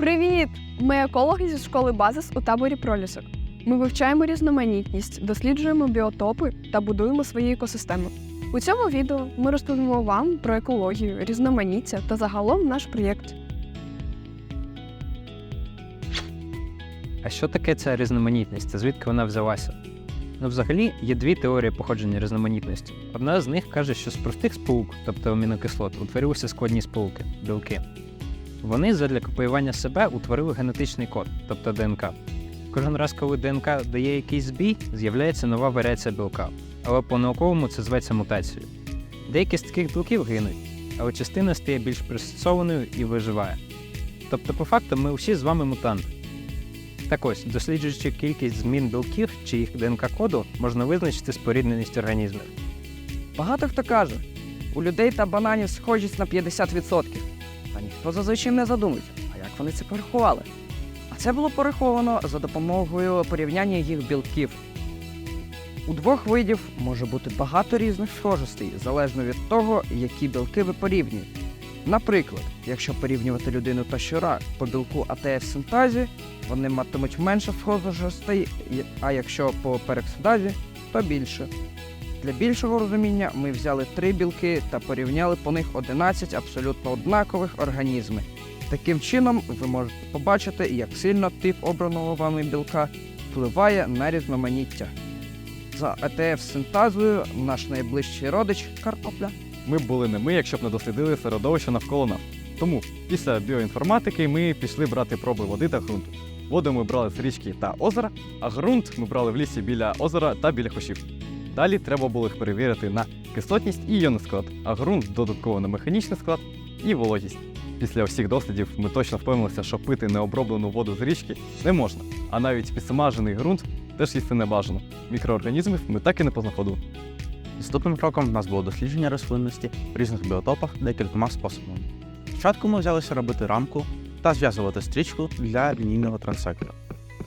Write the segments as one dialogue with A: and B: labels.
A: Привіт! Ми екологи зі школи Базис у таборі пролісок. Ми вивчаємо різноманітність, досліджуємо біотопи та будуємо свої екосистеми. У цьому відео ми розповімо вам про екологію, різноманіття та загалом наш проєкт.
B: А що таке ця різноманітність та звідки вона взялася? Ну, взагалі, є дві теорії походження різноманітності. Одна з них каже, що з простих сполук, тобто амінокислот, утворилися складні сполуки білки. Вони задля копіювання себе утворили генетичний код, тобто ДНК. Кожен раз, коли ДНК дає якийсь збій, з'являється нова варіація білка, але по-науковому це зветься мутацією. Деякі з таких білків гинуть, але частина стає більш пристосованою і виживає. Тобто, по факту, ми всі з вами мутанти. Так ось, досліджуючи кількість змін білків чи їх ДНК-коду, можна визначити спорідненість організмів.
C: Багато хто каже, у людей та бананів схожість на 50%. Ніхто зазвичай не задумується, а як вони це порахували. А це було пораховано за допомогою порівняння їх білків. У двох видів може бути багато різних схожостей, залежно від того, які білки ви порівнюєте. Наприклад, якщо порівнювати людину та щура по білку АТФ синтазі, вони матимуть менше схожостей, а якщо по пероксидазі, то більше. Для більшого розуміння ми взяли три білки та порівняли по них 11 абсолютно однакових організмів. Таким чином, ви можете побачити, як сильно тип обраного вами білка впливає на різноманіття. За АТФ синтазою наш найближчий родич картопля
D: Ми б були не ми, якщо б не дослідили середовище навколо нас. Тому після біоінформатики ми пішли брати проби води та ґрунту. Воду ми брали з річки та озера, а ґрунт ми брали в лісі біля озера та біля хощів. Далі треба було їх перевірити на кислотність і іонний склад, а ґрунт додатково на механічний склад і вологість. Після всіх дослідів ми точно впевнилися, що пити необроблену воду з річки не можна, а навіть підсмажений ґрунт теж їсти не бажано. Мікроорганізмів ми так і не познаходили.
E: Наступним кроком в нас було дослідження рослинності в різних біотопах декількома способами. Спочатку ми взялися робити рамку та зв'язувати стрічку для лінійного трансектора.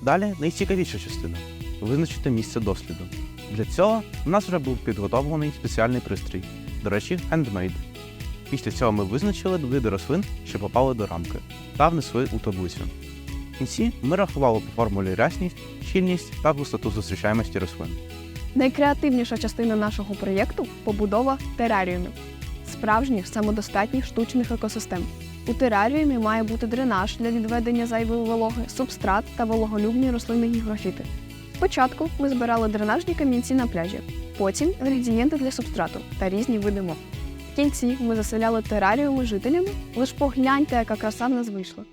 E: Далі найцікавіша частина визначити місце досліду. Для цього у нас вже був підготовлений спеціальний пристрій, до речі, handmade. Після цього ми визначили види рослин, що попали до рамки, та внесли у таблицю. В кінці ми рахували по формулі рясність, щільність та густоту зустрічаємості рослин.
A: Найкреативніша частина нашого проєкту побудова тераріумів справжніх самодостатніх штучних екосистем. У тераріумі має бути дренаж для відведення зайвої вологи, субстрат та вологолюбні рослинні гігрофіти. Спочатку ми збирали дренажні камінці на пляжі, потім інгредієнти для субстрату та різні види мох. В кінці ми заселяли тераріуми жителями, лиш погляньте, яка краса в нас вийшла.